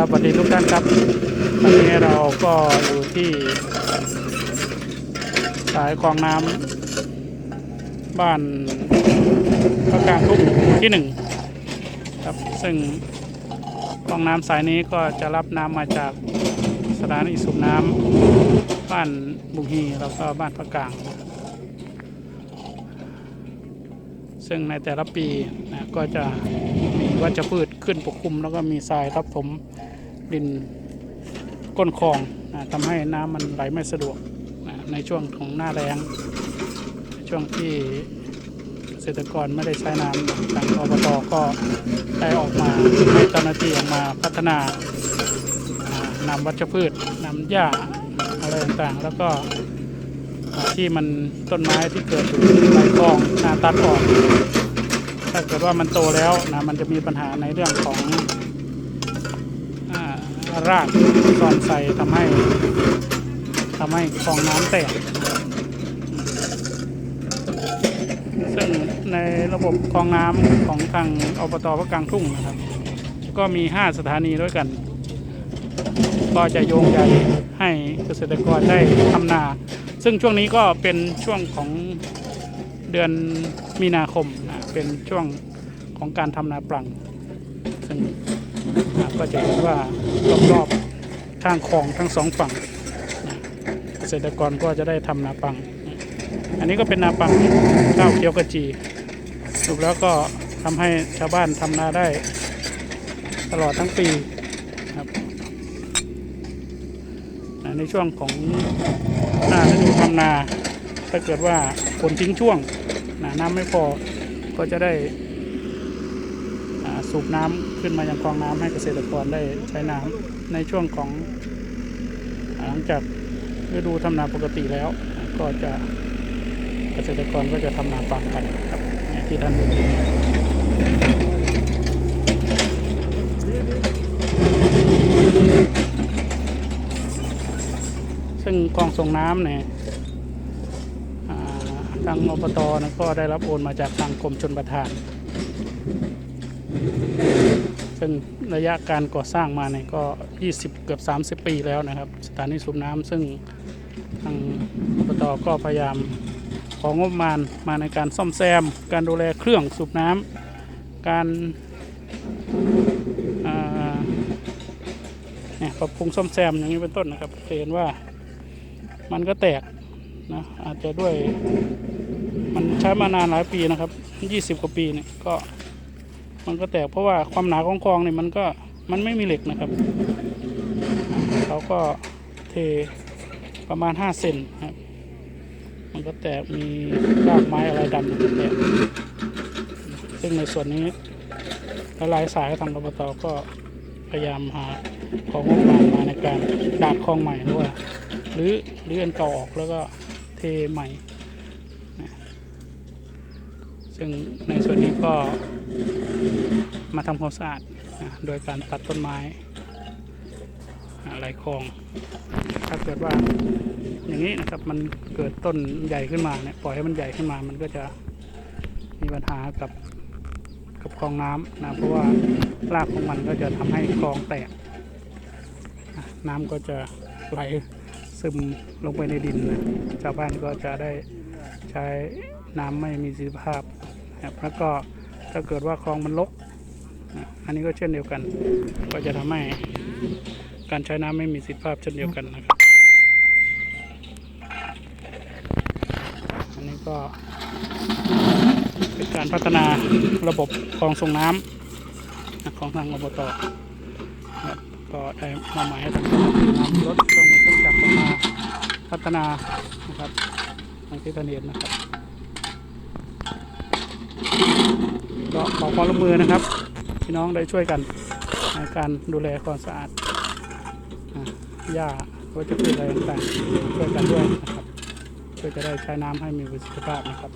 ครับสวัสดีทุกท่านครับวันนี้เราก็อยู่ที่สายคลองน้ำบ้านพระกลางทุ่งที่หนึ่งครับซึ่งคลองน้ำสายนี้ก็จะรับน้ำมาจากสถานีสูบน้ำบ้านบุงฮีแล้วก็บ้านพระกลาง ซึ่งในแต่ละปีนะก็จะมีวัชพืชขึ้นปกคลุมแล้วก็มีทรายทับถม ดินก้นคลองนะทำให้น้ำมันไหลไม่สะดวกนะในช่วงของหน้าแล้งช่วงที่เกษตรกรไม่ได้ใช้น้ำทางอบตก็ได้ออกมาให้เจ้าหน้าที่ออกมาพัฒนานำวัชพืชนำหญ้าอะไรต่างๆ แล้วก็ที่มันต้นไม้ที่เกิดอยู่ในคลองนาตัดออกถ้าเกิดว่ามันโตแล้วนะมันจะมีปัญหาในเรื่องของ รากซ่อนใส่ทำให้ทำให้คลองน้ำแตก ซึ่งในระบบคลองน้ำของทางอบตพระกลางทุ่งนะครับ ก็มี 5 สถานีด้วยกัน ก็จะโยงใยให้เกษตรกรได้ทำนา ซึ่งช่วงนี้ก็เป็นช่วงของเดือนมีนาคมนะเป็นช่วงของการทำนาปลังซึ่ง ก็จะเห็นว่ารอบๆข้างคลองทั้งสองฝั่งเกษตรกรก็จะได้ทำนาปัง อันนี้ก็เป็นนาปังข้าวเขียวกระจีสรุปแล้วก็ทำให้ชาวบ้านทำนาได้ตลอดทั้งปีครับในช่วงของหน้าฤดูทำนา ถ้าเกิดว่าฝนทิ้งช่วงน้ำไม่พอก็จะได้สูบน้ำ ขึ้นมายังคลองน้ำให้เกษตรกรได้ใช้น้ำในช่วงของหลังจากฤดูทำนาปกติแล้ว ก็จะเกษตรกรก็จะทำนาปังกันครับที่ท่านเห็นอยู่ซึ่งกองส่งน้ำเนี่ยทางอบตนะก็ได้รับโอนมาจากทางกรมชนประทาน ซึ่งระยะการก่อสร้างมาเนี่ยก็ 20 เกือบ 30 ปีแล้วนะครับ สถานีสูบน้ำซึ่งทางอบตก็พยายามของงบประมาณมาในการซ่อมแซม การดูแลเครื่องสูบน้ำการเนี่ยปรับปรุงซ่อมแซมอย่างนี้เป็นต้นนะครับจะเห็นว่ามันก็แตกนะอาจจะด้วยมันใช้มานานหลายปีนะครับ 20 กว่าปีเนี่ยก็ มันก็แตกเพราะว่าความหนาของคลองเนี่ยมันก็มันไม่มีเหล็กนะครับเขาก็เทประมาณ 5 เซนครับ มันก็แตกมีรากไม้อะไรดันมันก็แตกซึ่งในส่วนนี้ลหลายสายทางอบตก็พยายามหาของงบประมาณมาในการดาดคลองใหม่หรือว่าหรือหรืออันเก่าออกแล้วก็เทใหม่ ซึ่งในส่วนนี้ก็มาทำความสะอาดนะโดยการตัดต้นไม้อะไรคลองถ้าเกิดว่าอย่างนี้นะครับมันเกิดต้นใหญ่ขึ้นมาเนี่ยปล่อยให้มันใหญ่ขึ้นมามันก็จะมีปัญหากับกับคลองน้ำนะเพราะว่ารากของมันก็จะทำให้คลองแตกน้ำก็จะไหลซึมลงไปในดินนะชาวบ้านก็จะได้ใช้น้ำไม่มีสิทธิภาพ นะครับแล้วก็ถ้าเกิดว่าคลองมันลกอันนี้ก็เช่นเดียวกัน ก็จะทำให้การใช้น้ำไม่มีสิทธิภาพเช่นเดียวกันนะครับ อันนี้ก็เป็นการพัฒนาระบบคลองส่งน้ำนะของทางอบตนะครับก็ได้มอบหมายให้ทางเจ้าหน้ำรถเครื่องมือเครื่องจักรมาพัฒนานะครับทางที่ท่านเห็นนะครับ ก็ขอความร่วมมือนะครับ พี่น้องได้ช่วยกันในการดูแลความสะอาดหญ้าวัชพืชอะไรต่างๆช่วยกันด้วยนะครับเพื่อจะได้ใช้น้ำให้มีประสิทธิภาพนะครับ